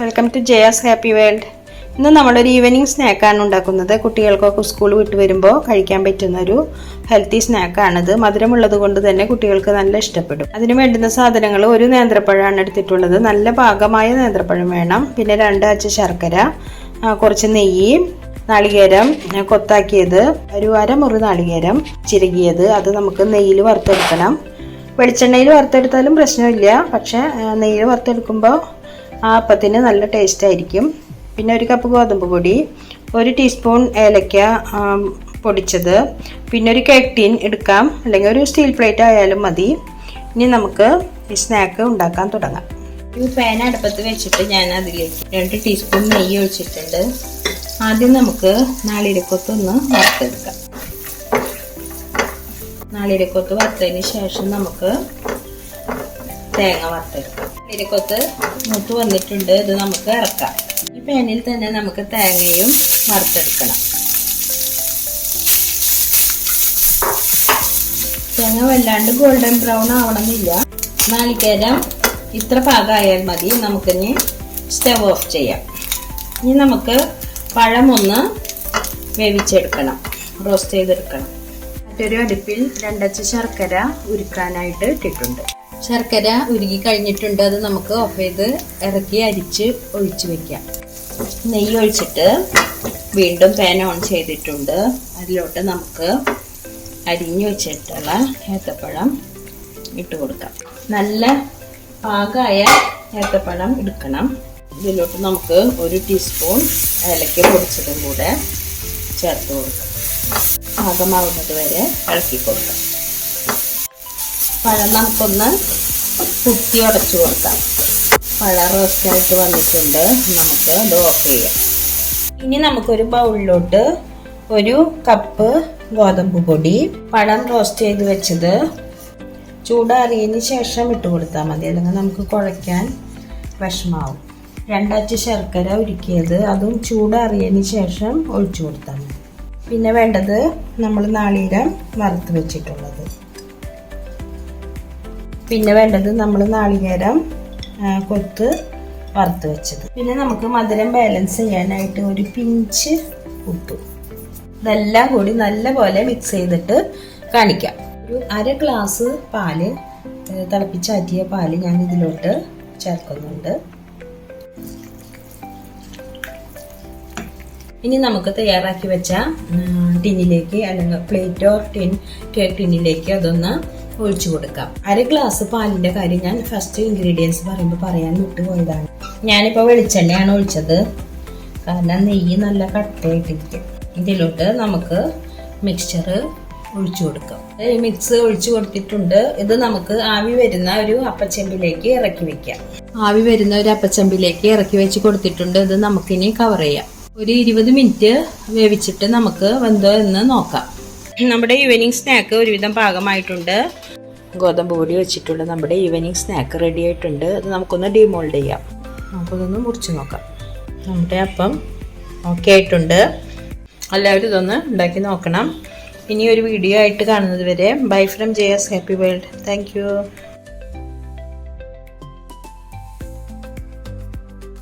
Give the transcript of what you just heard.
Welcome to Jaya's happy world ഇന്ന് നമ്മളൊരു evening സ്നാക്കാണ് ഉണ്ടാക്കുന്നത്. കുട്ടികൾക്കൊക്കെ സ്കൂൾ വിട്ട് വരുമ്പോൾ കഴിക്കാൻ പറ്റുന്ന ഒരു ഹെൽത്തി സ്നാക്കാണിത് മധുരമുള്ളത് കൊണ്ട് തന്നെ കുട്ടികൾക്ക് നല്ല ഇഷ്ടപ്പെടും. അതിന് വേണ്ടുന്ന സാധനങ്ങൾ ഒരു നേന്ത്രപ്പഴമാണ് എടുത്തിട്ടുള്ളത്. നല്ല പാകമായ നേന്ത്രപ്പഴം വേണം. പിന്നെ രണ്ട് അച്ച ശർക്കര കുറച്ച് നെയ്യ് നാളികേരം കൊത്താക്കിയത് ഒരു അരമുറി നാളികേരം ചിരകിയത്. അത് നമുക്ക് നെയ്യിൽ വറുത്തെടുക്കണം. വെളിച്ചെണ്ണയിൽ വറുത്തെടുത്താലും പ്രശ്നമില്ല. പക്ഷേ നെയ്യിൽ വറുത്തെടുക്കുമ്പോൾ ആ അപ്പത്തിന് നല്ല ടേസ്റ്റ് ആയിരിക്കും. പിന്നെ ഒരു കപ്പ് ഗോതമ്പ് പൊടി ഒരു ടീസ്പൂൺ ഏലക്ക പൊടിച്ചത്. പിന്നെ ഒരു കേക്ക് ടീൻ എടുക്കാം. അല്ലെങ്കിൽ ഒരു സ്റ്റീൽ പ്ലേറ്റ് ആയാലും മതി. ഇനി നമുക്ക് ഈ സ്നാക്ക് ഉണ്ടാക്കാൻ തുടങ്ങാം. ഈ പാൻ അടുപ്പത്ത് വെച്ചിട്ട് ഞാൻ അതിലേക്ക് രണ്ട് ടീസ്പൂൺ നെയ്യ് ഒഴിച്ചിട്ടുണ്ട്. ആദ്യം നമുക്ക് നാളിരക്കൊത്തൊന്ന് വറുത്തെടുക്കാം. നാളിരക്കൊത്ത് വറുത്തതിന് ശേഷം നമുക്ക് തേങ്ങ വറുത്തെടുക്കാം. നിരക്കൊത്ത് മൂത്ത് വന്നിട്ടുണ്ട്. ഇത് നമുക്ക് ഇറക്കാം. ഈ പാനിൽ തന്നെ നമുക്ക് തേങ്ങയും വറുത്തെടുക്കണം. തേങ്ങ വല്ലാണ്ട് ഗോൾഡൻ ബ്രൗൺ ആവണമെന്നില്ല. നാളികേരം ഇത്ര പാകമായാൽ മതി. നമുക്കിനി സ്റ്റവ് ഓഫ് ചെയ്യാം. ഇനി നമുക്ക് പഴമൊന്ന് വേവിച്ചെടുക്കണം. റോസ്റ്റ് ചെയ്തെടുക്കണം. മറ്റൊരു അടുപ്പിൽ രണ്ടച്ച ശർക്കര ഉരുക്കാനായിട്ട് ഇട്ടിട്ടുണ്ട്. ശർക്കര ഉരുകി കഴിഞ്ഞിട്ടുണ്ട്. അത് നമുക്ക് ഓഫ് ചെയ്ത് ഇറക്കി അരിച്ച് ഒഴിച്ചു വെക്കാം നെയ്യ് ഒഴിച്ചിട്ട് വീണ്ടും പാൻ ഓൺ ചെയ്തിട്ടുണ്ട്. അതിലോട്ട് നമുക്ക് അരിഞ്ഞു വെച്ചിട്ടുള്ള ഏത്തപ്പഴം ഇട്ട് കൊടുക്കാം. നല്ല പാകമായ ഏത്തപ്പഴം എടുക്കണം. ഇതിലോട്ട് നമുക്ക് ഒരു ടീസ്പൂൺ ഏലക്ക പൊടിച്ചതും കൂടെ ചേർത്ത് കൊടുക്കാം. പാകമാവുന്നത് വരെ ഇളക്കി കൊടുക്കാം. പഴം നമുക്കൊന്ന് കുത്തി ഉടച്ചു കൊടുക്കാം. പഴം റോസ്റ്റായിട്ട് വന്നിട്ടുണ്ട്. നമുക്ക് ഇത് ഓഫ് ചെയ്യാം. ഇനി നമുക്കൊരു ബൗളിലോട്ട് ഒരു കപ്പ് ഗോതമ്പ് പൊടി. പഴം റോസ്റ്റ് ചെയ്ത് വെച്ചത് ചൂടാറിയതിന് ശേഷം ഇട്ട് കൊടുത്താൽ മതി. അല്ലെങ്കിൽ നമുക്ക് കുഴയ്ക്കാൻ വിഷമാവും. രണ്ടാഴ്ച ശർക്കര ഉരുക്കിയത് അതും ചൂടാറിയതിന് ശേഷം ഒഴിച്ചു കൊടുത്താൽ മതി. പിന്നെ വേണ്ടത് നമ്മൾ നാളീരം വറുത്ത് വെച്ചിട്ടുള്ളത്. പിന്നെ വേണ്ടത് നമ്മൾ നാളികേരം കൊത്ത് വറുത്ത് വെച്ചത്. പിന്നെ നമുക്ക് മധുരം ബാലൻസ് ചെയ്യാനായിട്ട് ഒരു പിഞ്ച് ഉപ്പ്. ഇതെല്ലാം കൂടി നല്ല പോലെ മിക്സ് ചെയ്തിട്ട് കാണിക്കാം. ഒരു അര ഗ്ലാസ് പാൽ തിളപ്പിച്ചാറ്റിയ പാൽ ഞാൻ ഇതിലോട്ട് ചേർക്കുന്നുണ്ട്. ഇനി നമുക്ക് തയ്യാറാക്കി വെച്ച ടിന്നിലേക്ക് അല്ലെങ്കിൽ പ്ലേറ്റോ ടിൻ ടിന്നിലേക്ക് അതൊന്ന് ഒഴിച്ചു കൊടുക്കാം. അര ഗ്ലാസ് പാലിന്റെ കാര്യം ഞാൻ ഫസ്റ്റ് ഇൻഗ്രീഡിയൻസ് പറയുമ്പോൾ പറയാൻ വിട്ടുപോയതാണ്. ഞാനിപ്പോൾ വെളിച്ചെണ്ണയാണ് ഒഴിച്ചത്. കാരണം നെയ്യ് നല്ല കട്ടയായിട്ടിരിക്കും. ഇതിലോട്ട് നമുക്ക് മിക്സ്ചർ ഒഴിച്ചു കൊടുക്കാം. ഈ മിക്സ് ഒഴിച്ചു കൊടുത്തിട്ടുണ്ട്. ഇത് നമുക്ക് ആവി വരുന്ന ഒരു അപ്പച്ചെമ്പിലേക്ക് ഇറക്കി വെക്കാം. ആവി വരുന്ന ഒരു അപ്പച്ചെമ്പിലേക്ക് ഇറക്കി വെച്ച് കൊടുത്തിട്ടുണ്ട്. ഇത് നമുക്കിനി കവർ ചെയ്യാം. ഒരു ഇരുപത് മിനിറ്റ് വേവിച്ചിട്ട് നമുക്ക് വെന്തോ എന്ന് നോക്കാം. നമ്മുടെ ഈവനിങ് സ്നാക്ക് ഒരുവിധം പാകമായിട്ടുണ്ട് ഗോതമ്പ് പൊടി വെച്ചിട്ടുള്ള നമ്മുടെ ഈവനിങ് സ്നാക്ക് റെഡി ആയിട്ടുണ്ട്. അത് നമുക്കൊന്ന് ഡിമോൾഡ് ചെയ്യാം. നമുക്കൊന്ന് മുറിച്ച് നോക്കാം. നമ്മുടെ അപ്പം ഓക്കെ ആയിട്ടുണ്ട്. എല്ലാവരും ഇതൊന്ന് ഉണ്ടാക്കി നോക്കണം. ഇനി ഒരു വീഡിയോ ആയിട്ട് കാണുന്നത് വരെ. Bye from J S happy world thank